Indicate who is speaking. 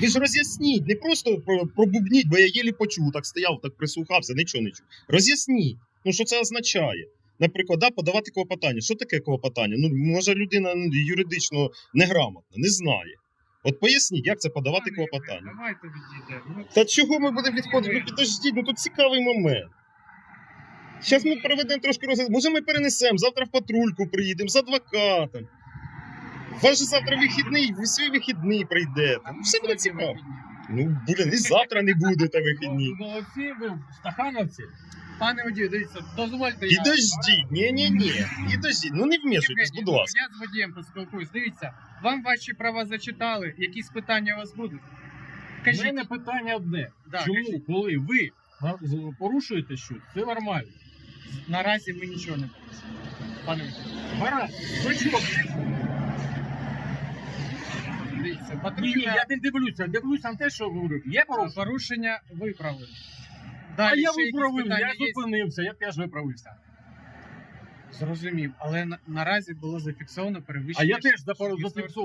Speaker 1: Ви ж роз'ясніть, не просто пробубніть, бо я єлі почув, так стояв, так прислухався, нічого не чув. Роз'ясніть, ну що це означає. Наприклад, да, подавати клопотання. Що таке клопотання? Ну, може, людина ну, юридично неграмотна, не знає. От поясніть, як це подавати клопотання.
Speaker 2: Давайте відійдемо. Ну,
Speaker 1: Та чого ми будемо відходити? Ну підождіть, ну тут цікавий момент. Зараз ми проведемо трошки розгляд. Може, ми перенесемо, завтра в патрульку приїдемо з адвокатом. Же завтра вихідний, ви свій вихідний прийдете. Ну, все буде цікаво. Ну, блін, і завтра не будете вихідні.
Speaker 3: Молодці, ви стахановці.
Speaker 2: Пане водію, дивіться, дозвольте я.
Speaker 1: Підождіть, ні-ні-ні. Підождіть, ну не вмішуйтесь, будь ласка.
Speaker 2: Я з водієм поспілкуюсь. Дивіться, вам ваші права зачитали, якісь питання у вас будуть?
Speaker 3: У
Speaker 2: Кажіть,
Speaker 3: мене питання одне.
Speaker 2: Да,
Speaker 3: Чому,
Speaker 2: кажіть.
Speaker 3: коли ви з- порушуєте щось, це нормально.
Speaker 2: наразі ми нічого не порушуємо. Пане водію,
Speaker 3: Гаразд, ви чого?
Speaker 2: Дивіться,
Speaker 3: Ні, ні, я не дивлюся, дивлюся на те, що говорю. Є порушення.
Speaker 2: порушення виправлено.
Speaker 3: А я
Speaker 2: ще якісь
Speaker 3: виправив,
Speaker 2: питання
Speaker 3: я
Speaker 2: є?
Speaker 3: зупинився, я теж виправився.
Speaker 2: Зрозумів, але на, наразі було зафіксовано перевищення.
Speaker 3: А я теж зафіксував.